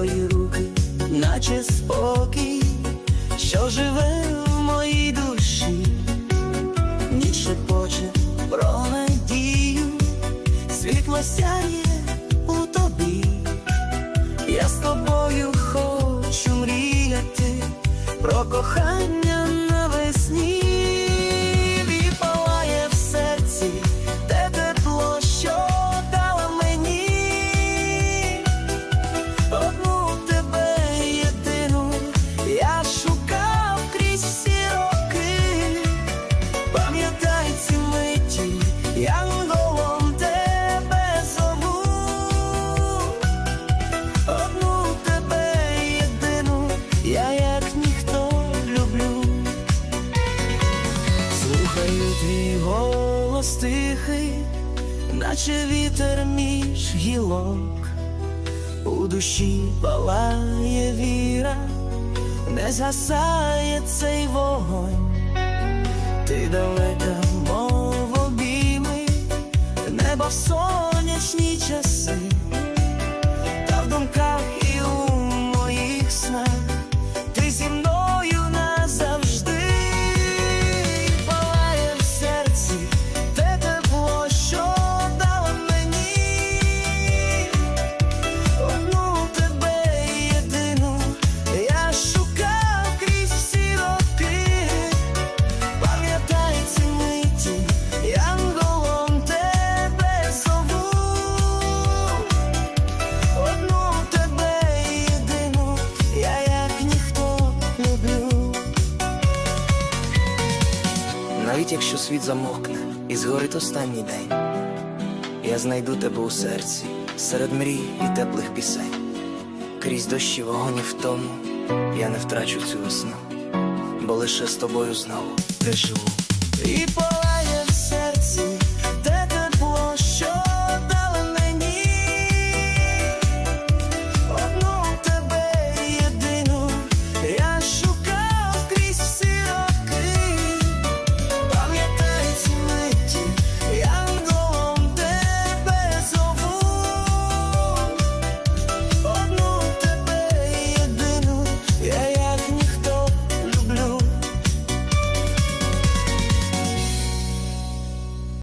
твої руки, наче спокій, що живе в моїй душі, ніч шепоче про надію, світло сяє у тобі, я з тобою хочу мріяти про кохання. Тихий, наче вітер між гілок. У душі палає віра, не згасає цей вогонь. Ти далека, мов обійми, небо в сонячні Навіть якщо світ замовкне і згорить останній день, я знайду тебе у серці, серед мрій і теплих пісень. Крізь дощі вогонь в втому я не втрачу цю весну, бо лише з тобою знову я живу.